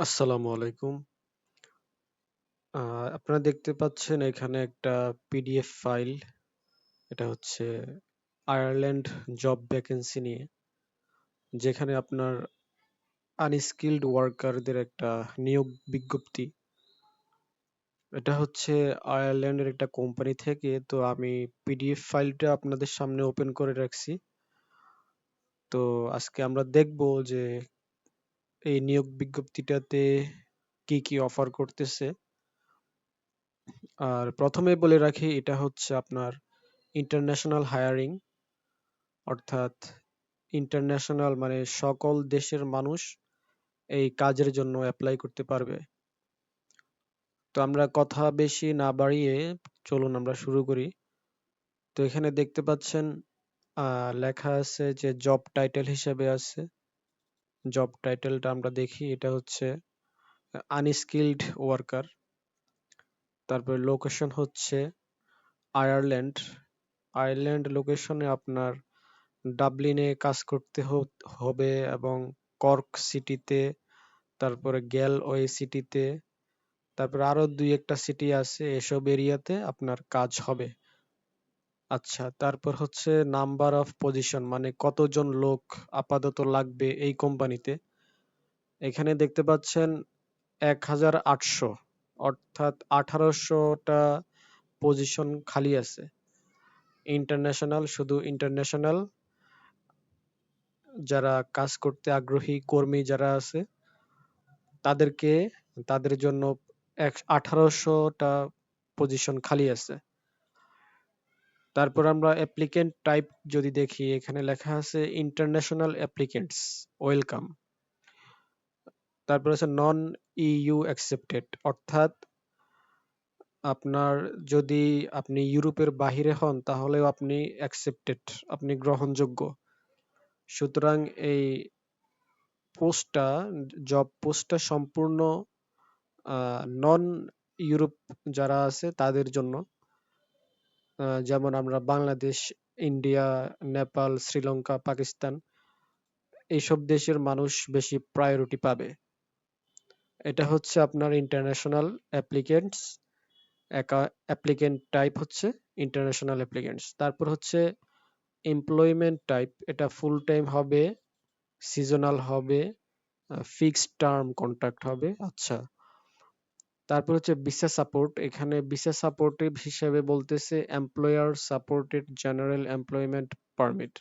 আসসালামু আলাইকুম। আপনারা দেখতে পাচ্ছেন এখানে একটা পিডিএফ ফাইল। এটা হচ্ছে আয়ারল্যান্ড জব ভ্যাকেন্সি নিয়ে। যেখানে আপনার আনস্কিলড ওয়ার্কারদের একটা নিয়োগ বিজ্ঞপ্তি। এটা হচ্ছে আয়ারল্যান্ডের একটা কোম্পানি থেকে, তো আমি পিডিএফ ফাইলটা আপনাদের সামনে ওপেন করে রাখছি। তো আজকে আমরা দেখব যে এই নিয়োগ বিজ্ঞপ্তিটাতে কি, কি অফার করতেছে। আর প্রথমে বলে রাখি এটা হচ্ছে আপনার ইন্টারন্যাশনাল হায়ারিং অর্থাৎ ইন্টারন্যাশনাল মানে সকল দেশের মানুষ এই কাজের জন্য অ্যাপ্লাই করতে পারবে। তো আমরা কথা বেশি না বাড়িয়ে চলুন আমরা শুরু করি। তো এখানে দেখতে পাচ্ছেন লেখা আছে যে জব টাইটেল হিসেবে আছে। জব টাইটেলটা আমরা দেখি এটা হচ্ছে আনস্কিলড ওয়ার্কার। তারপরে লোকেশন হচ্ছে আয়ারল্যান্ড। আয়ারল্যান্ড লোকেশনে আপনার ডাবলিনে কাজ করতে হবে এবং কর্ক সিটিতে, তারপরে গ্যালওয়ে সিটিতে, তারপরে আরও দুই একটা সিটি আছে এসব এরিয়াতে আপনার কাজ হবে। আচ্ছা তারপর হচ্ছে নাম্বার অফ পজিশন মানে কতজন লোক আপাতত লাগবে এই কোম্পানিতে। এখানে দেখতে পাচ্ছেন এক হাজার আটশো, অর্থাৎ আঠারোশোটা পজিশন খালি আছে। ইন্টারন্যাশনাল শুধু ইন্টারন্যাশনাল যারা কাজ করতে আগ্রহী, কর্মী যারা আছে, তাদেরকে, তাদের জন্য এক আঠারোশোটা পজিশন খালি আছে। তারপর আমরা অ্যাপ্লিকেন্ট টাইপ যদি দেখি, এখানে লেখা আছে ইন্টারন্যাশনাল অ্যাপ্লিকেন্টস ওয়েলকাম। তারপর আছে নন ইউ অ্যাকসেপ্টেড অর্থাৎ আপনার যদি আপনি ইউরোপের বাহিরে হন, তাহলেও আপনি অ্যাকসেপ্টেড আপনি গ্রহণযোগ্য। সুতরাং এই পোস্টটা জব পোস্টটা সম্পূর্ণ নন ইউরোপ যারা আছে, তাদের জন্য। যেমন আমরা বাংলাদেশ, ইন্ডিয়া, নেপাল, শ্রীলঙ্কা, পাকিস্তান এইসব দেশের মানুষ বেশি প্রায়োরিটি পাবে। এটা হচ্ছে আপনার ইন্টারন্যাশনাল অ্যাপ্লিকেন্টস অ্যাপ্লিকেন্ট টাইপ হচ্ছে ইন্টারন্যাশনাল অ্যাপ্লিকেন্টস তারপর হচ্ছে এমপ্লয়মেন্ট টাইপ এটা ফুল টাইম হবে সিজনাল হবে ফিক্সড টার্ম কন্ট্রাক্ট হবে আচ্ছা তারপর হচ্ছে ভিসা সাপোর্ট এখানে ভিসা সাপোর্টিভ হিসেবে বলতেছে employer supported general employment permit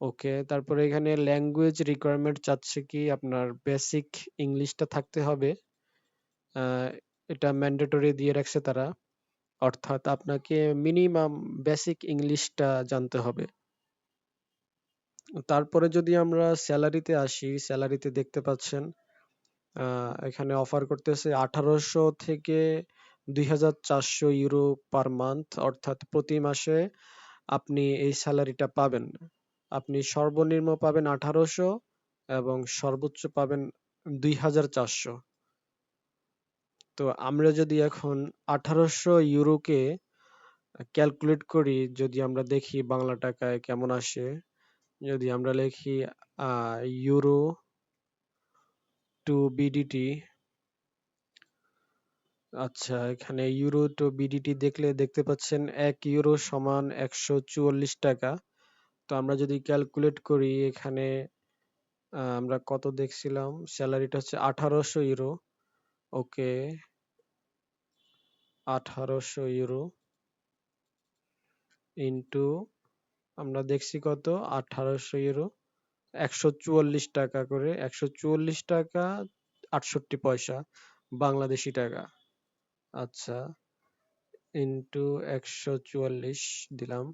okay তারপরে এখানে ল্যাঙ্গুয়েজ রিকোয়ারমেন্ট চাচ্ছে কি আপনার বেসিক ইংলিশটা থাকতে হবে। এটা ম্যান্ডেটরি দিয়ে রাখছে তারা। অর্থাৎ আপনাকে মিনিমাম বেসিক ইংলিশটা জানতে হবে। তারপরে যদি আমরা স্যালারিতে আসি স্যালারিতে দেখতে পাচ্ছেন এখানে অফার করতেছে আঠারোশো থেকে দুই হাজার চারশো ইউরো পার মান্থ অর্থাৎ প্রতি মাসে আপনি এই স্যালারিটা পাবেন। আপনি সর্বনিম্ন পাবেন আঠারোশো এবং সর্বোচ্চ পাবেন দুই হাজার চারশো। তো আমরা যদি এখন আঠারোশো ইউরোকে ক্যালকুলেট করি, যদি আমরা দেখি বাংলা টাকায় কেমন আসে, যদি আমরা লিখি ইউরো টু বিডিটি আচ্ছা এখানে ইউরো টু বিডিটি দেখলে দেখতে পাচ্ছেন এক ইউরো সমান একশো চুয়াল্লিশ টাকা। তো আমরা যদি ক্যালকুলেট করি, এখানে আমরা কত দেখছিলাম? স্যালারিটা হচ্ছে আঠারোশো ইউরো ওকে, আঠারোশো ইউরো ইন্টু আমরা দেখছি কত? আঠারোশো ইউরো একশো চুয়াল্লিশ টাকা করে, একশো চুয়াল্লিশ টাকা, আটষট্টি পয়সা বাংলাদেশি টাকা। আচ্ছা ইন্টু একশো চুয়াল্লিশ দিলাম।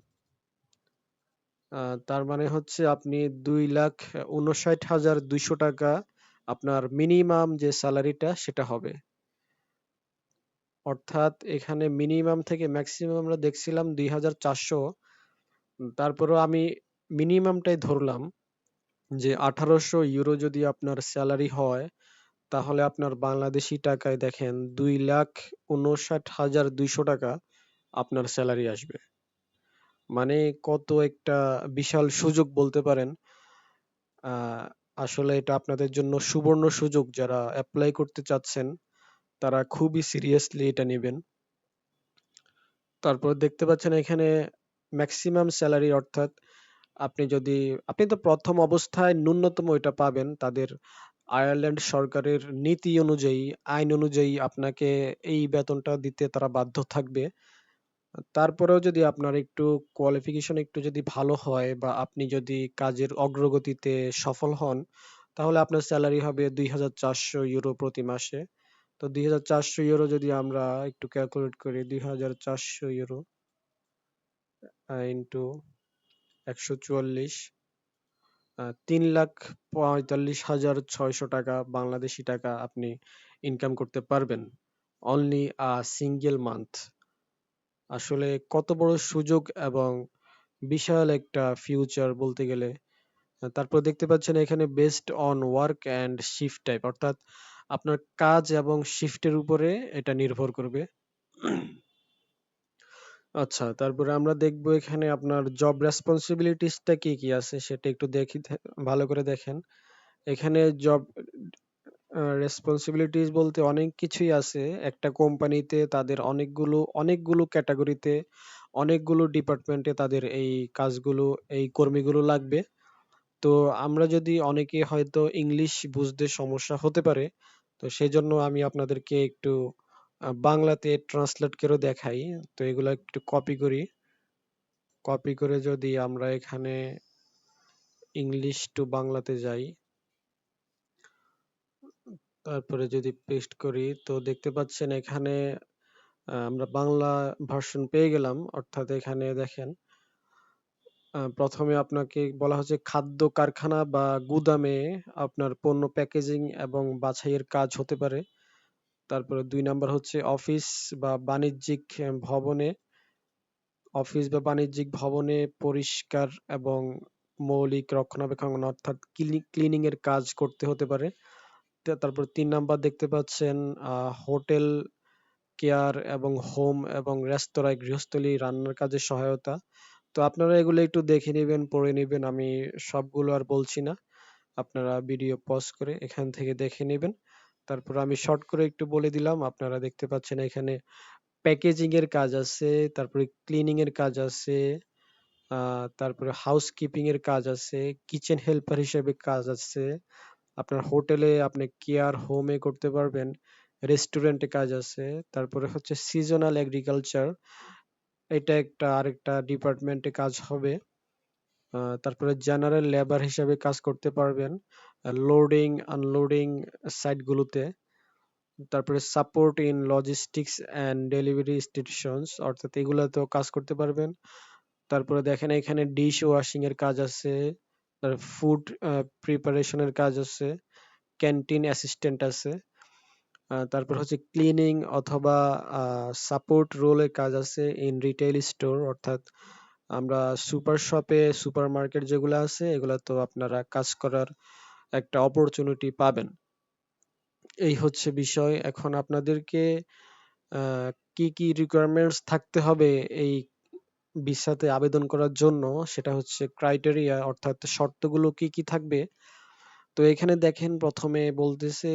তার মানে হচ্ছে আপনি দুই লাখ উনষাট হাজার দুইশো টাকা আপনার মিনিমাম যে স্যালারিটা সেটা হবে। অর্থাৎ এখানে মিনিমাম থেকে ম্যাক্সিমাম আমরা দেখছিলাম দুই হাজার চারশো। তারপরেও আমি মিনিমামটাই ধরলাম। যে আঠারোশো ইউরো যদি আপনার স্যালারি হয়, তাহলে আপনার বাংলাদেশি টাকায় দেখেন দুই লাখ উনষাট হাজার দুইশো টাকা আপনার স্যালারি আসবে। মানে কত একটা বিশাল সুযোগ বলতে পারেন। আসলে এটা আপনাদের জন্য সুবর্ণ সুযোগ। যারা এপ্লাই করতে চাচ্ছেন, তারা খুবই সিরিয়াসলি এটা নেবেন। তারপর দেখতে পাচ্ছেন এখানে ম্যাক্সিমাম স্যালারি অর্থাৎ আপনি যদি, আপনি তো প্রথম অবস্থায় ন্যূনতম এটা পাবেন, তাদের আয়ারল্যান্ড সরকারের নীতি অনুযায়ী, আইন অনুযায়ী আপনাকে এই বেতনটা দিতে তারা বাধ্য থাকবে। তারপরেও যদি আপনার একটু কোয়ালিফিকেশন একটু যদি ভালো হয় বা আপনি যদি কাজের অগ্রগতিতে সফল হন, তাহলে আপনার স্যালারি হবে দুই হাজার চারশো ইউরো প্রতি মাসে। তো দুই হাজার চারশো ইউরো যদি আমরা একটু ক্যালকুলেট করি, দুই হাজার চারশো ইউরো ইন্টু একশো চুয়াল্লিশ তিন লাখ পঁয়তাল্লিশ হাজার ছয়শো টাকা বাংলাদেশি টাকা আপনি ইনকাম করতে পারবেন অনলি আ সিঙ্গেল মান্থ আসলে কত বড় সুযোগ এবং বিশাল একটা ফিউচার বলতে গেলে। তারপর দেখতে পাচ্ছেন এখানে based on work and shift type অর্থাৎ আপনার কাজ এবং শিফটের উপরে এটা নির্ভর করবে। আচ্ছা তারপরে আমরা দেখব এখানে আপনার জব রেসপন্সিবিলিটিসটা কি কি আছে সেটা একটু দেখি ভালো করে দেখেন। এখানে জব রেসপন্সিবিলিটিস বলতে অনেক কিছুই আছে। একটা কোম্পানিতে তাদের অনেকগুলো অনেকগুলো ক্যাটাগরিতে, অনেকগুলো ডিপার্টমেন্টে তাদের এই কাজগুলো, এই কর্মীগুলো লাগবে। তো আমরা যদি অনেকে হয়তো ইংলিশ বুঝতে সমস্যা হতে পারে, তো সেই জন্য আমি আপনাদেরকে একটু বাংলাতে ট্রান্সলেট করে দেখাই। তো এগুলো একটু কপি করি। কপি করে যদি আমরা এখানে ইংলিশ টু বাংলাতে যাই। তারপরে যদি পেস্ট করি, তো দেখতে পাচ্ছেন এখানে আমরা বাংলা ভার্সন পেয়ে গেলাম। অর্থাৎ এখানে দেখেন প্রথমে আপনাকে বলা হচ্ছে খাদ্য কারখানা বা গুদামে আপনার পণ্য প্যাকেজিং এবং বাছাইয়ের কাজ হতে পারে। তারপরে দুই নাম্বার হচ্ছে অফিস বা বাণিজ্যিক ভবনে, অফিস বা বাণিজ্যিক ভবনে পরিষ্কার এবং মৌলিক রক্ষণাবেক্ষণ অর্থাৎ ক্লিনিং এর কাজ করতে হতে পারে। তারপর তিন নাম্বার দেখতে পাচ্ছেন হোটেল, কেয়ার এবং হোম এবং রেস্তোরাঁয় গৃহস্থলী রান্নার কাজে সহায়তা। তো আপনারা এগুলো একটু দেখে নেবেন, পড়ে নেবেন, আমি সবগুলো আর বলছি না। আপনারা ভিডিও পজ করে এখান থেকে দেখে নেবেন। তারপর আমি শর্ট করে একটু বলে দিলাম, আপনারা দেখতে পাচ্ছেন এখানে প্যাকেজিং এর কাজ আছে, তারপরে ক্লিনিং এর কাজ আছে তারপরে হাউসকিপিং এর কাজ আছে কিচেন হেল্পার হিসেবে কাজ আছে, আপনার হোটেলে আপনি কেয়ার হোমে করতে পারবেন রেস্টুরেন্টে কাজ আছে, তারপরে হচ্ছে সিজনাল এগ্রিকালচার এটা একটা আরেকটা ডিপার্টমেন্টে কাজ হবে তারপরে জেনারেল লেবার হিসেবে কাজ করতে পারবেন লোডিং আনলোডিং সাইটগুলোতে তারপরে support in logistics and delivery stations অর্থাৎ এগুলোতেও কাজ করতে পারবেন। তারপরে দেখেন এখানে ডিশ ওয়াশিং এর কাজ আছে ফুড প্রিপারেশনের কাজ আছে ক্যান্টিন অ্যাসিস্ট্যান্ট আছে তারপর হচ্ছে ক্লিনিং অথবা সাপোর্ট রোলের কাজ আছে ইন রিটেইল স্টোর অর্থাৎ আমরা সুপার শপে সুপার মার্কেট যেগুলো আছে এগুলা তো আপনারা কাজ করার একটা অপরচুনিটি পাবেন। এই হচ্ছে বিষয়। এখন আপনাদেরকে কি কি রিকোয়ারমেন্টস থাকতে হবে এই ভিসাতে আবেদন করার জন্য? সেটা হচ্ছে ক্রাইটেরিয়া অর্থাৎ শর্তগুলো কি কি থাকবে? তো এখানে দেখেন, প্রথমে বলতেছে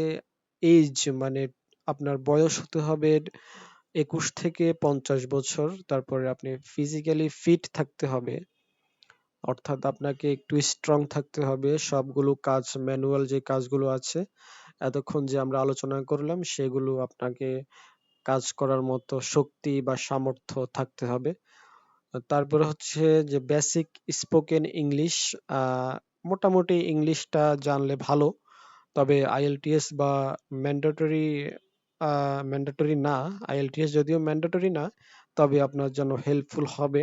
এজ মানে আপনার বয়স হতে হবে একুশ থেকে পঞ্চাশ বছর। তারপরে আপনি ফিজিক্যালি ফিট থাকতে হবে। অর্থাৎ আপনাকে একটু স্ট্রং থাকতে হবে। সবগুলো কাজ ম্যানুয়াল যে কাজগুলো আছে, এতক্ষণ যে আমরা আলোচনা করলাম, সেগুলো আপনাকে কাজ করার মতো শক্তি বা সামর্থ্য থাকতে হবে। তারপরে হচ্ছে যে বেসিক স্পোকেন ইংলিশ মোটামুটি ইংলিশটা জানলে ভালো। তবে আইএলটিএস বা ম্যান্ডেটরি ম্যান্ডেটরি না। আইএলটিএস যদিও ম্যান্ডেটরি না, তবে আপনার জন্য হেল্পফুল হবে।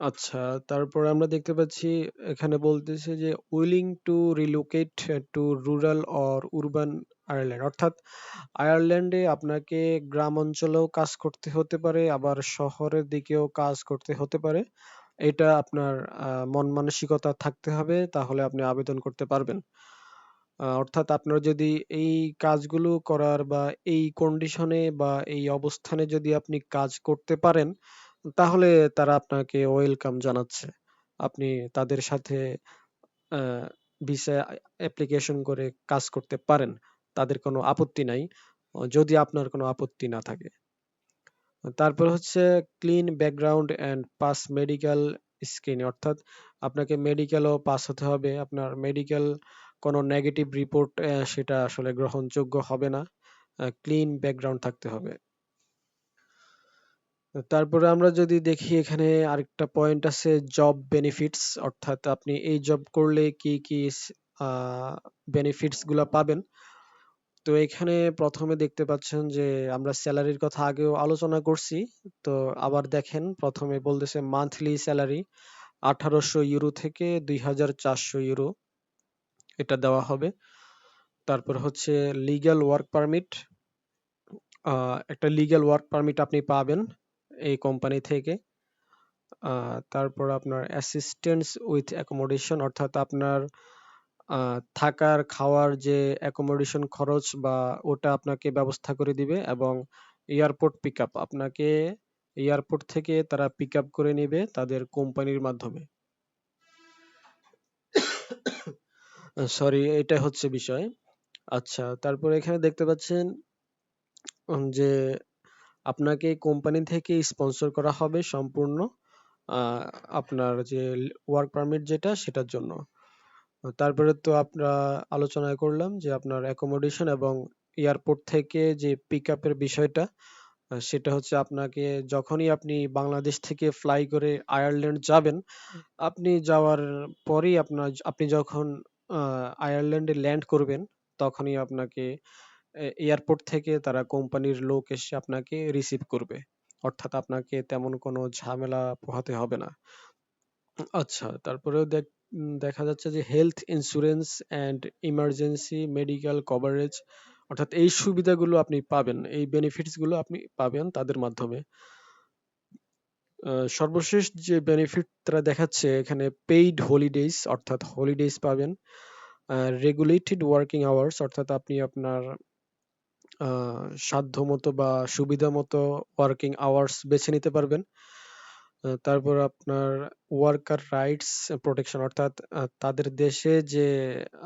আচ্ছা তারপরে আমরা দেখতে পাচ্ছি এখানে বলতেছে যে willing to relocate to rural or urban Ireland অর্থাৎ আয়ারল্যান্ডে আপনাকে গ্রাম অঞ্চলেও কাজ করতে হতে পারে, আবার শহরের দিকেও কাজ করতে হতে পারে। এটা আপনার মন মানসিকতা থাকতে হবে, তাহলে আপনি আবেদন করতে পারবেন। অর্থাৎ আপনার যদি এই কাজগুলো করার বা এই কন্ডিশনে বা এই অবস্থানে যদি আপনি কাজ করতে পারেন তাহলে তারা আপনাকে ওয়েলকাম জানাচ্ছে। আপনি তাদের সাথে ভিসা অ্যাপ্লিকেশন করে কাজ করতে পারেন। তাদের কোনো আপত্তি নাই, যদি আপনার কোনো আপত্তি না থাকে। তারপর হচ্ছে clean background and pass medical screen অর্থাৎ আপনাকে মেডিকেলও পাস হতে হবে। আপনার মেডিকেল কোনো নেগেটিভ রিপোর্ট সেটা আসলে গ্রহণযোগ্য হবে না। ক্লিন ব্যাকগ্রাউন্ড থাকতে হবে। তারপরে আমরা যদি দেখি এখানে আরেকটা পয়েন্ট আছে জব বেনিফিটস অর্থাৎ আপনি এই জব করলে কি কি বেনিফিটসগুলা পাবেন। তো এখানে প্রথমে দেখতে পাচ্ছেন যে আমরা স্যালারির কথা আগেও আলোচনা করছি। তো আবার দেখেন, প্রথমে বলতেছে মান্থলি স্যালারি আঠারোশো ইউরো থেকে দুই হাজার চারশো ইউরো এটা দেওয়া হবে। তারপর হচ্ছে লিগ্যাল ওয়ার্ক পারমিট একটা লিগ্যাল ওয়ার্ক পারমিট আপনি পাবেন। এই কোম্পানি থেকে। তারপর আপনার অ্যাসিস্ট্যান্স উইথ অ্যাকোমোডেশন অর্থাৎ আপনার থাকার, খাওয়ার যে অ্যাকোমোডেশন খরচ বা ওটা আপনাকে ব্যবস্থা করে দিবে এবং এয়ারপোর্ট পিক আপ আপনাকে এয়ারপোর্ট থেকে তারা পিক করে নেবে তাদের কোম্পানির মাধ্যমে। সরি এটা হচ্ছে বিষয়। আচ্ছা তারপর এখানে দেখতে পাচ্ছেন যে আপনাকে কোম্পানি থেকে স্পন্সর করা হবে সম্পূর্ণ আপনার যে ওয়ার্ক পারমিট যেটা সেটার জন্য। তারপরে তো আমরা আলোচনা করলাম যে আপনার অ্যাকোমোডেশন এবং এয়ারপোর্ট থেকে যে পিক আপের বিষয়টা সেটা হচ্ছে আপনাকে যখনই আপনি বাংলাদেশ থেকে ফ্লাই করে আয়ারল্যান্ড যাবেন, আপনি যাওয়ার পরেই আপনার, আপনি যখন আয়ারল্যান্ডে ল্যান্ড করবেন, তখনই আপনাকে এয়ারপোর্ট থেকে তারা কোম্পানির লোক এসে আপনাকে রিসিভ করবে। অর্থাৎ আপনাকে তেমন কোনো ঝামেলা পোহাতে হবে না। আচ্ছা তারপরেও দেখ দেখা যাচ্ছে যে health insurance and emergency medical coverage অর্থাৎ এই সুবিধাগুলো আপনি পাবেন, এই বেনিফিটসগুলো আপনি পাবেন তাদের মাধ্যমে। সর্বশেষ যে বেনিফিট তারা দেখাচ্ছে, এখানে পেইড হলিডেজ অর্থাৎ হলিডেজ পাবেন। রেগুলেটেড ওয়ার্কিং আওয়ার্স অর্থাৎ আপনি আপনার সাধ্য মতো বা সুবিধা মতো ওয়ার্কিং আওয়ার্স বেছে নিতে পারবেন। তারপর আপনার ওয়ার্কার রাইটস প্রোটেকশন অর্থাৎ তাদের দেশে যে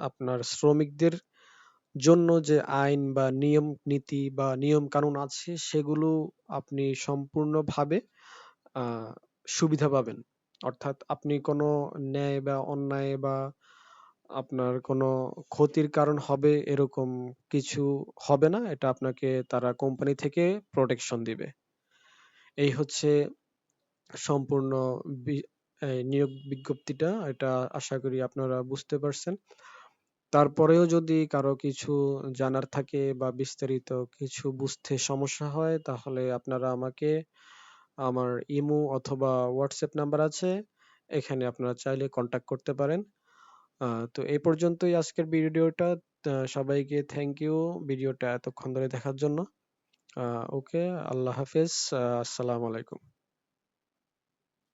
আপনার শ্রমিকদের জন্য যে আইন বা নিয়ম নীতি বা নিয়ম কানুন আছে, সেগুলো আপনি সম্পূর্ণভাবে সুবিধা পাবেন। অর্থাৎ আপনি কোনো ন্যায় বা অন্যায় বা আপনার কোনো ক্ষতির কারণ হবে এরকম কিছু হবে না, এটা আপনাকে তারা কোম্পানি থেকে প্রোটেকশন দিবে। এই হচ্ছে সম্পূর্ণ নিয়োগ বিজ্ঞপ্তিটা, এটা আশা করি আপনারা বুঝতে পারছেন। তারপরেও যদি কারও কিছু জানার থাকে বা বিস্তারিত কিছু বুঝতে সমস্যা হয়, তাহলে আপনারা আমাকে আমার ইমো অথবা হোয়াটসঅ্যাপ নাম্বার আছে, এখানে আপনারা চাইলে কন্ট্যাক্ট করতে পারেন। তো এই পর্যন্তই আজকের ভিডিওটা। সবাইকে থ্যাংক ইউ ভিডিওটা এতক্ষণ ধরে দেখার জন্য। ওকে, আল্লাহ হাফেজ আসসালামু আলাইকুম।